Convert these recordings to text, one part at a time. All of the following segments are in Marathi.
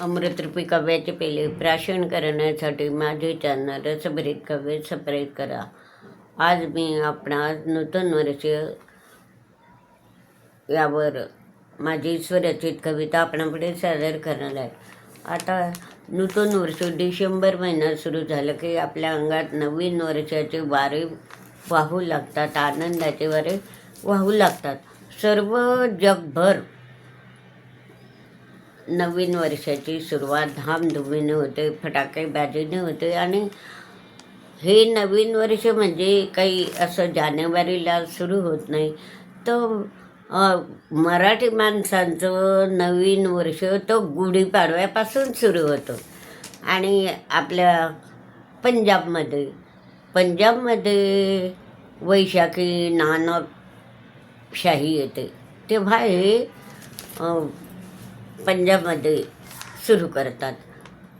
अमृतरूपी काव्याचे पेले प्राशन करण्यासाठी माझे चॅनल रसभरीत काव्य सप्रेत करा. आज मी आपणास नूतन वर्ष यावर माझी स्वरचित कविता आपणापुढे सादर करणार आहे. आता नूतन वर्ष डिसेंबर महिना सुरू झालं की आपल्या अंगात नवीन वर्षाचे वारे वाहू लागतात आनंदाचे वारे वाहू लागतात. सर्व जगभर नवीन वर्षाची सुरुवात धामधुमीने होते फटाकेबाजीने होते आणि हे नवीन वर्ष म्हणजे काही असं जानेवारीला सुरू होत नाही. तर मराठी माणसांचं नवीन वर्ष तो गुढीपाडव्यापासून सुरू होतो. आणि आपल्या पंजाबमध्ये पंजाबमध्ये वैशाखी नानकशाही येते. तेव्हा हे पंजाबमध्ये सुरू करतात.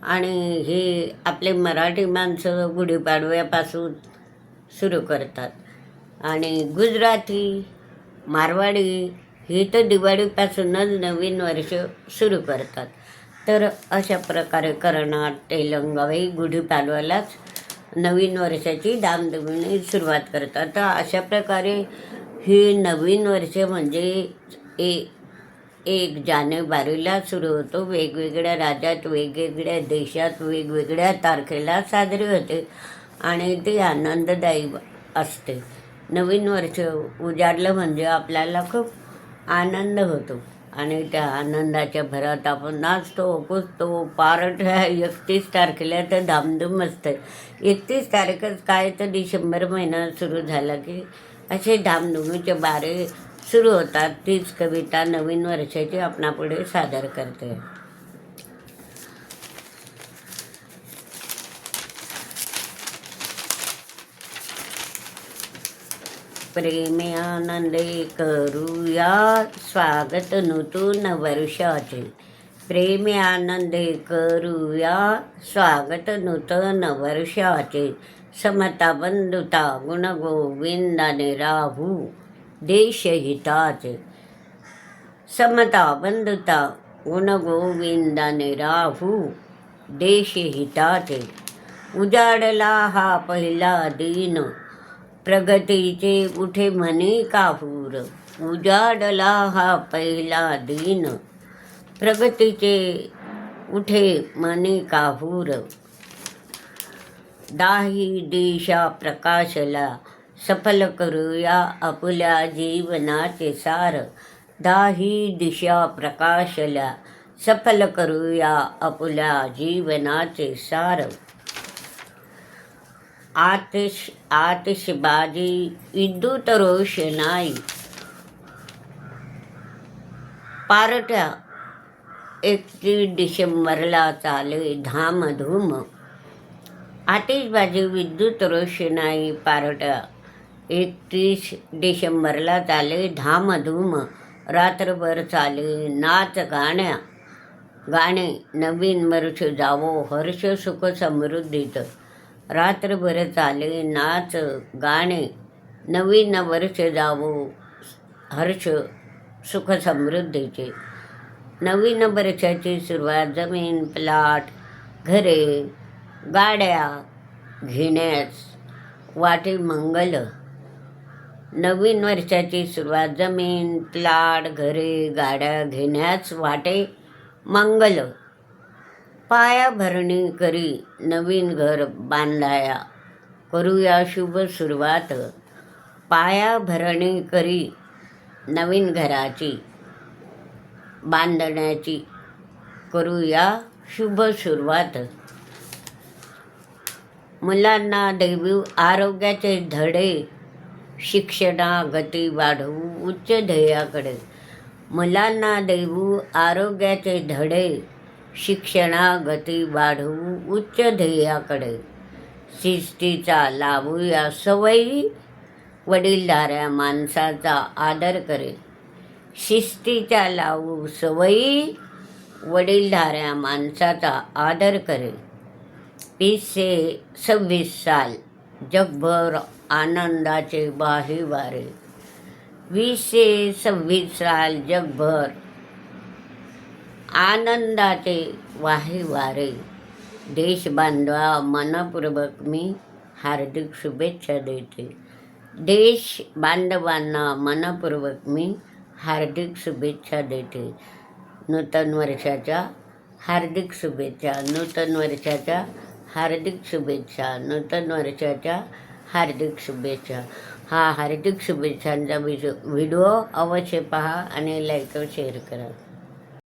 आणि हे आपले मराठी माणसं गुढीपाडव्यापासून सुरू करतात. आणि गुजराती मारवाडी हे तर दिवाळीपासूनच नवीन वर्ष सुरू करतात. तर अशा प्रकारे कर्नाट तेलंगावी गुढीपाडव्यालाच नवीन वर्षाची दामदमीने सुरुवात करतात. तर अशा प्रकारे हे नवीन वर्ष म्हणजे ए एक जानेवारीला सुरू होतो. वेगवेगळ्या राज्यात वेगवेगळ्या देशात वेगवेगळ्या तारखेला साजरी होते आणि ते आनंददायी असते. नवीन वर्ष उजाडलं म्हणजे आपल्याला खूप आनंद होतो आणि त्या आनंदाच्या भरात आपण नाचतो कुचतो पारट एकतीस तारखेला तर धामधूम असते. एकतीस तारखेच काय तर डिसेंबर महिना सुरू झाला की असे धामधुमीचे बारे सुरू होतात. तीच कविता नवीन वर्षाची आपणापुढे सादर करते. प्रेमे आनंदे करूया स्वागत नूतन वर्षाचे. प्रेमे आनंदे करूया स्वागत नूतन वर्षाचे. समता बंधुता गुणगोविंदाने राहू. देशहिताचे समता बंधुता गुणगोविंदाने राहू देशहिताचे उजाडला हा पहिला दिन प्रगतीचे उठे म्हणे काहूर उजाडला हा पहिला दिन प्रगतीचे उठे म्हणे काहूर दाही दिशा प्रकाशला सफल करूया आपल्या जीवनाचे सार. दाही दिशा प्रकाशल्या सफल करूया आपल्या जीवनाचे सार. आतिश आतिशबाजी विद्युत रोषणाई. पारट्या एकतीस डिसेंबरला चाले धामधूम. आतिषबाजी विद्युत रोषणाई पारट्या एकतीस डिसेंबरला चाले धामधूम. रात्रभर चाले नाच गाण्या गाणे नवीन वर्ष जावो हर्ष सुख समृद्धीत रात्रभर चाले नाच गाणे नवीन वर्ष जावो हर्ष सुख समृद्धीचे नवीन वर्षाची सुरुवात जमीन प्लॉट घरे गाड्या घेण्यास वाटे मंगल नवीन वर्षाची सुरुवात जमीन प्लाट घरे गाड्या घेण्यास वाटे मंगल. पायाभरणी करी नवीन घर बांधाया. करूया शुभ सुरुवात. पायाभरणी करी नवीन घराची बांधण्याची. करूया शुभ सुरुवात. मुलांना देवी आरोग्याचे धडे शिक्षणागती वाढवू उच्च ध्येयाकडे. मुलांना देऊ आरोग्याचे धडे. शिक्षणागती वाढवू उच्च ध्येयाकडे. शिस्तीचा लावूया सवयी. वडीलधाऱ्या माणसाचा आदर करे. शिस्तीच्या लावू सवयी. वडीलधाऱ्या माणसाचा आदर करे. वीसशे सव्वीस साल जगभर आनंदाचे बाही वारे वीसशे सव्वीस साल जगभर आनंदाचे वाहे वारे देश बांधवा मनपूर्वक मी हार्दिक शुभेच्छा देते. देश बांधवांना मनपूर्वक मी हार्दिक शुभेच्छा देते. नूतन वर्षाच्या हार्दिक शुभेच्छा नूतन वर्षाच्या हार्दिक शुभेच्छा नूतन वर्षाच्या हार्दिक शुभेच्छा हा हार्दिक शुभेच्छांचा व्हिडिओ व्हिडिओ अवश्य पहा आणि लाईक व शेअर करा